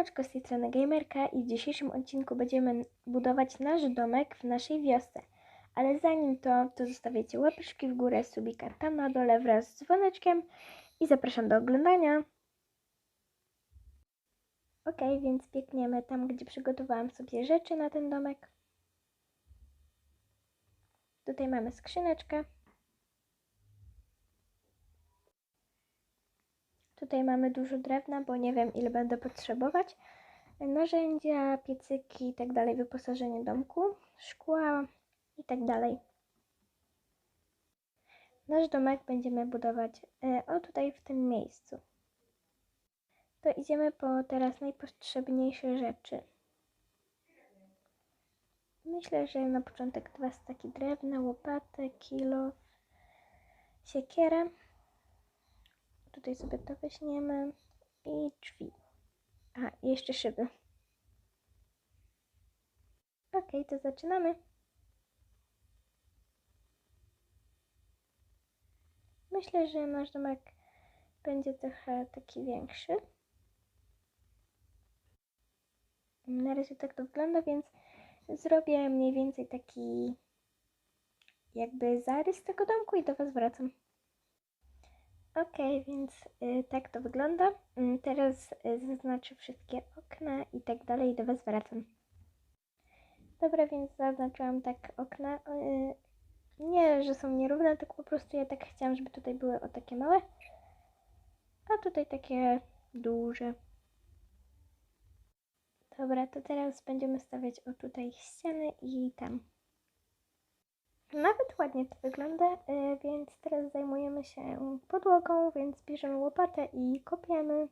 Siemaneczko, z tej strony Gamerka i w dzisiejszym odcinku będziemy budować nasz domek w naszej wiosce. Ale zanim to, to zostawiacie łapeczki w górę, subika tam na dole wraz z dzwoneczkiem i zapraszam do oglądania. Ok, więc biegniemy tam, gdzie przygotowałam sobie rzeczy na ten domek. Tutaj mamy skrzyneczkę. Tutaj mamy dużo drewna, bo nie wiem ile będę potrzebować. Narzędzia, piecyki i tak dalej, wyposażenie domku, szkła i tak dalej. Nasz domek będziemy budować e, o tutaj w tym miejscu. To idziemy po teraz najpotrzebniejsze rzeczy. Myślę, że na początek dwa staki drewna, łopatę, kilo, siekierę. Tutaj sobie to weźmiemy i drzwi. A, jeszcze szyby. Ok, to zaczynamy. Myślę, że nasz domek będzie trochę taki większy. Na razie tak to wygląda, więc zrobię mniej więcej taki jakby zarys tego domku i do Was wracam. Ok, więc y, tak to wygląda. Mm, Teraz y, zaznaczę wszystkie okna i tak dalej do Was wracam. Dobra, więc zaznaczyłam tak okna. y, Nie, że są nierówne, tylko po prostu ja tak chciałam, żeby tutaj były o takie małe, a tutaj takie duże. Dobra, to teraz będziemy stawiać o tutaj ściany i tam. Nawet ładnie to wygląda, y, więc teraz zajmujemy się podłogą, więc bierzemy łopatę i kopiemy.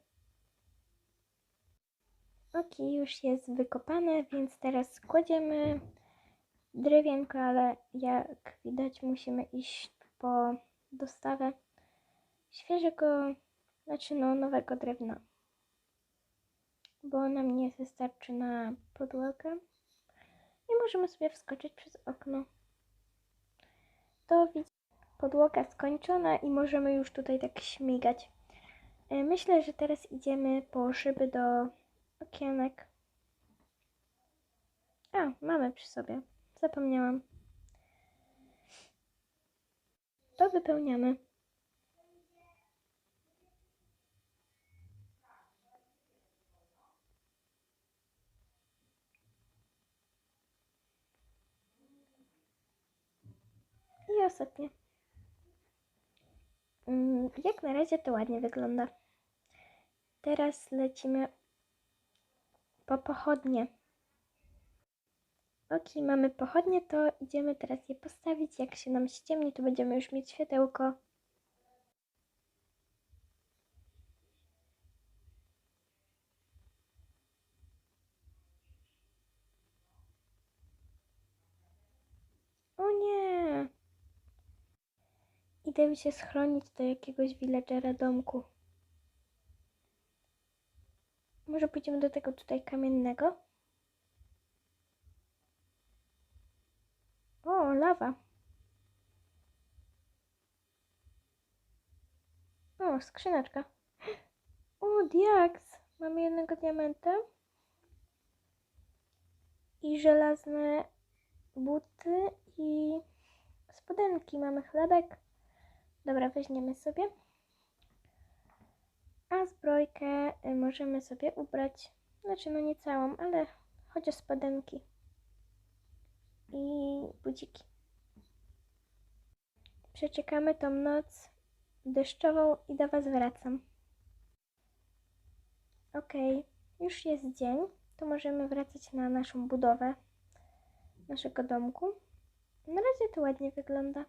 Ok, już jest wykopane, więc teraz kładziemy drewienko, ale jak widać musimy iść po dostawę świeżego, znaczy no nowego drewna, bo nam nie wystarczy na podłogę. I możemy sobie wskoczyć przez okno to widzę podłoga skończona i możemy już tutaj tak śmigać. E, Myślę, że teraz idziemy po szyby do okienek. A, mamy przy sobie. Zapomniałam. To wypełniamy. I ostatnie. Mm, Jak na razie to ładnie wygląda. Teraz lecimy po pochodnie. Ok, mamy pochodnie, to idziemy teraz je postawić. Jak się nam ściemni, to będziemy już mieć światełko. O nie! Idę się schronić do jakiegoś villagera domku. Może pójdziemy do tego tutaj kamiennego? O, lawa. O, skrzyneczka. O, diaks. Mamy jednego diamenta. I żelazne buty i spodenki. Mamy chlebek. Dobra, weźmiemy sobie. A zbrojkę y, możemy sobie ubrać. Znaczy, no nie całą, ale chociaż spodenki. I budziki. Przeczekamy tą noc deszczową i do Was wracam. Okej, już jest dzień, to możemy wracać na naszą budowę naszego domku. Na razie to ładnie wygląda.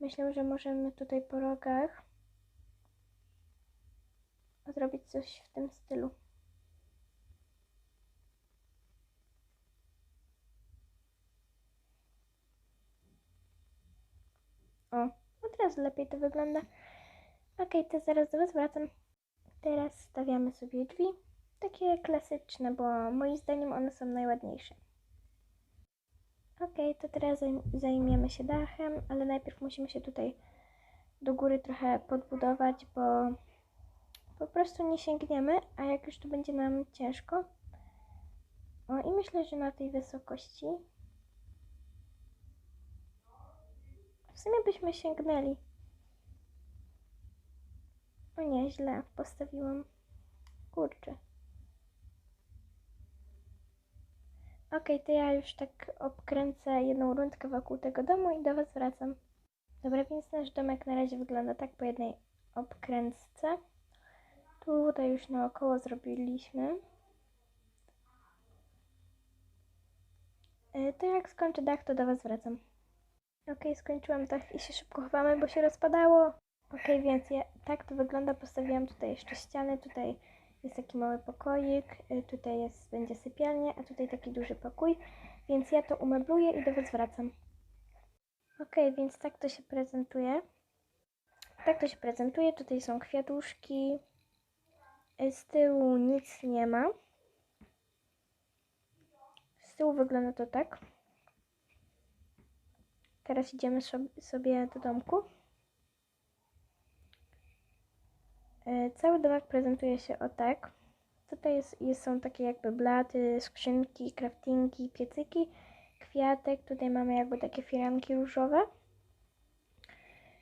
Myślę, że możemy tutaj po rogach zrobić coś w tym stylu. O, no teraz lepiej to wygląda. Ok, to zaraz do Was wracam. Teraz stawiamy sobie drzwi. Takie klasyczne, bo moim zdaniem one są najładniejsze. Ok, to teraz zajm- zajmiemy się dachem, ale najpierw musimy się tutaj do góry trochę podbudować, bo po prostu nie sięgniemy, a jak już tu będzie nam ciężko. O, i myślę, że na tej wysokości w sumie byśmy sięgnęli. O nie, źle postawiłam. Kurczę. Okej, to ja już tak obkręcę jedną rundkę wokół tego domu i do Was wracam. Dobra, więc nasz domek na razie wygląda tak po jednej obkręcce. Tutaj już naokoło zrobiliśmy. E, To jak skończę dach, to do Was wracam. Okej, skończyłam dach i się szybko chowamy, bo się rozpadało. Okej, więc ja, tak to wygląda. Postawiłam tutaj jeszcze ściany. Tutaj jest taki mały pokoik. y, Tutaj jest, będzie sypialnia, a tutaj taki duży pokój. Więc ja to umebluję i do Was wracam. Okej, więc tak to się prezentuje. Tak to się prezentuje. Tutaj są kwiatuszki. Y, Z tyłu nic nie ma. Z tyłu wygląda to tak. Teraz idziemy sob- sobie do domku. Cały domek prezentuje się o tak. Tutaj jest, jest, są takie jakby blaty, skrzynki, craftingi, piecyki, kwiatek. Tutaj mamy jakby takie firanki różowe.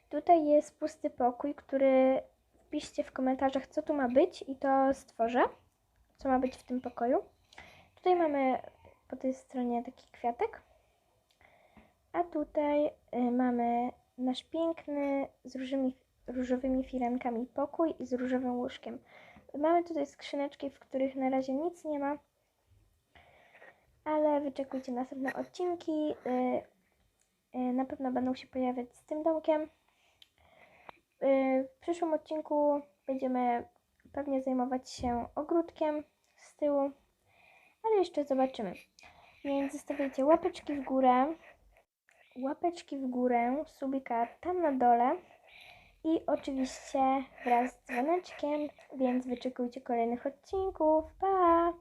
Tutaj jest pusty pokój, który wpiszcie w komentarzach, co tu ma być i to stworzę, co ma być w tym pokoju. Tutaj mamy po tej stronie taki kwiatek. A tutaj y, mamy nasz piękny z różnymi, różowymi firankami pokój i z różowym łóżkiem. Mamy tutaj skrzyneczki, w których na razie nic nie ma, ale wyczekujcie następne odcinki. y, y, Na pewno będą się pojawiać z tym domkiem. Y, W przyszłym odcinku będziemy pewnie zajmować się ogródkiem z tyłu, ale jeszcze zobaczymy. Więc zostawiajcie łapeczki w górę, łapeczki w górę, subika tam na dole i oczywiście wraz z dzwoneczkiem, więc wyczekujcie kolejnych odcinków. Pa!